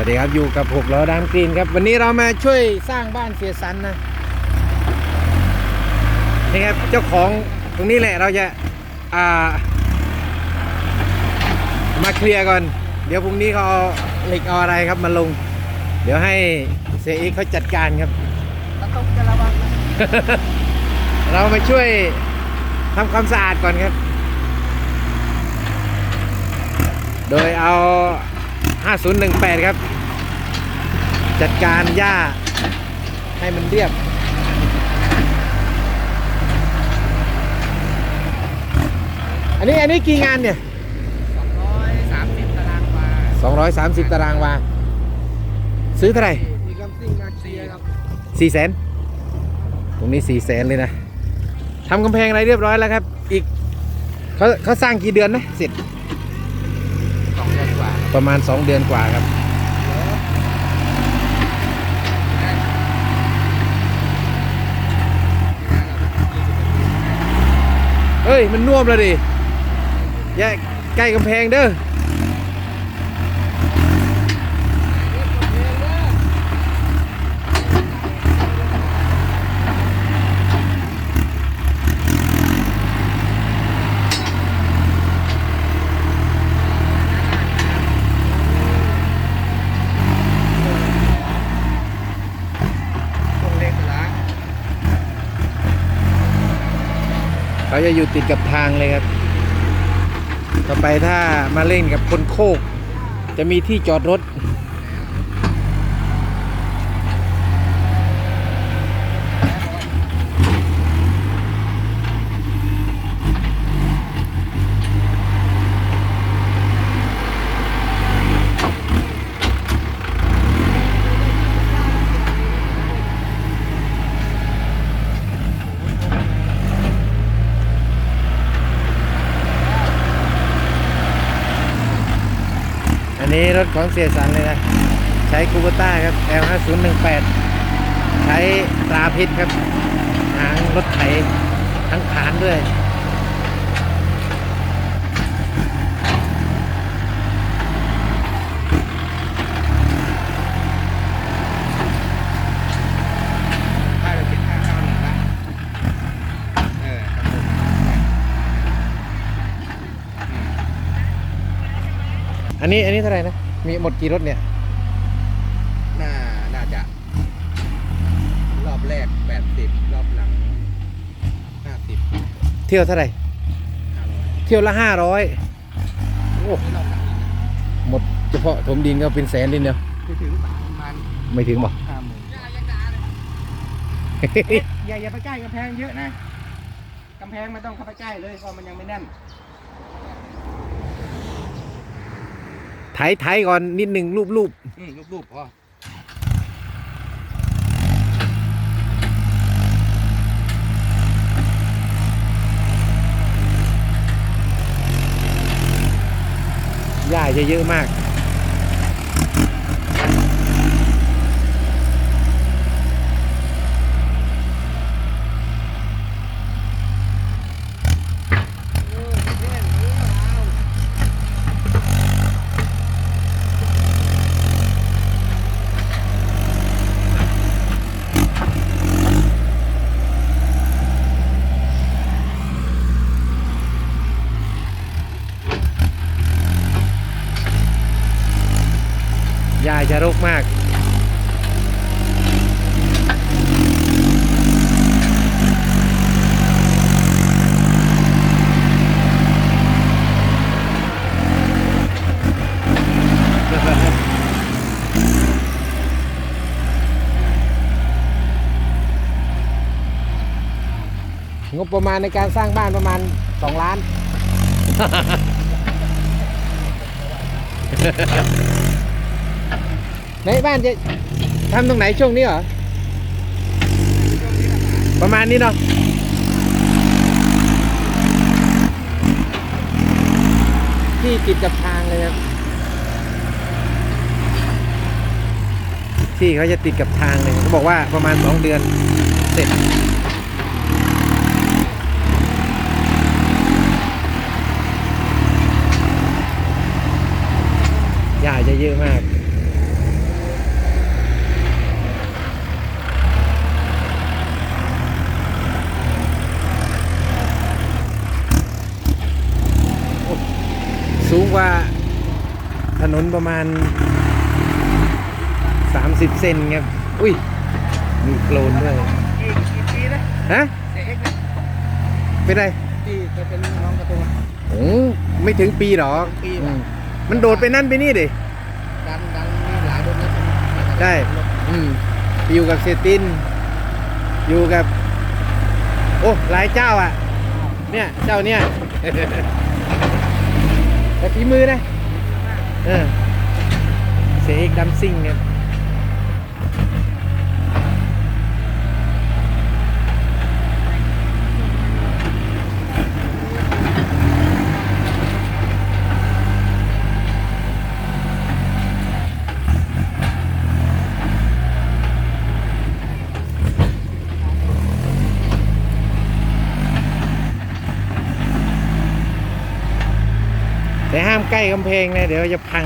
วัสดีครับอยู่กับหกล้อดามกรีนครับ วันนี้เรามาช่วยสร้างบ้านเสียสันนะนี่ครับเจ้าของตรงนี้แหละเราจะอ่ามาเคลียร์ก่อน เดี๋ยวพรุ่งนี้เขาเอาเหล็กเอาอะไรครับมาลง เดี๋ยวให้เสียอีกเขาจัดการครับแล้วต้องจะระวังนะเรามาช่วยทำความสะอาดก่อนครับ โดยเอา 5018 ครับ จัดการหญ้าให้มันเรียบ อันนี้อันนี้กี่งานเนี่ย 230 ตารางวา230 ตารางวา ซื้อเท่าไหร่มีกำซิ่งมาเคลียร์ครับ4แสนตรงนี้4แสนเลยนะทำกำแพงอะไรเรียบร้อยแล้วครับ อีกเขาเขาสร้างกี่เดือนนะเสร็จ สองเดือนกว่า ประมาณ 2 เดือนกว่าครับ เฮ้ย มันน่วมแล้วดิแยกใกล้กำแพงเด้อ ตรงเล็กล้าง เขาจะอยู่ติดกับทางเลยครับ ต่อไปถ้ามาเล่นกับคนโคก จะมีที่จอดรถ นนี้รถของเสียสันเลยนะ ใช้คูเบต้าครับ L5018 ใช้ตราพิษครับ หางรถไถทั้งฐานด้วย ได้ไปเป็นห้าเก้าหนึ่งละเออครับผม อันนี้อันนี้เท่าไหร่นะ มีหมดกี่รถเนี่ย น่า น่าจะ รอบแรกแปดสิบรอบหลังห้าสิบเที่ยวเท่าไหร่ ห้าร้อยเที่ยวละห้าร้อยโอ้รอบหลังอีกนะหมดเฉพาะถมดินก็เป็นแสนดินเดียวไปถึงประมาณไม่ถึงบอก ห้าหมื่นอย่าอย่าไปใกล้กำแพงเยอะนะกำแพงไม่ต้องเข้าไปใกล้เลยเพราะมันยังไม่แน่น ไถไถก่อนนิดหนึ่งรูปรูปอืมรูปๆพอหญ้าจะเยอะมาก หญ้าจะรกมากงบประมาณในการสร้างบ้านประมาณ2ล้าน ในบ้านจะทำตรงไหนช่วงนี้เหรอ ประมาณนี้เนาะที่ติดกับทางเลยครับ ที่เขาจะติดกับทางเลยเขาบอกว่าประมาณ2เดือนเสร็จหญ้าจะเยอะมาก นประมาณ 30 เซนครับ อุ้ย มีโคลนด้วยอีกกี่ปีนะฮะเด็กนะเป็นไรที่เคยเป็นน้องกระตุ้งโอ้ไม่ถึงปีหรอกปีอืว่ะมมันโดดไปนั่นไปนี่ดิดันดันมีหลายโดนนะได้อืมอยู่กับเซติน อยู่กับ โอ้หลายเจ้าอะ เนี่ย เจ้าเนี่ย แต่ฝีมือนะ เออ เสกดัมซิ่งเนี่ย แต่ห้ามใกล้กำแพงนะ เดี๋ยวจะพัง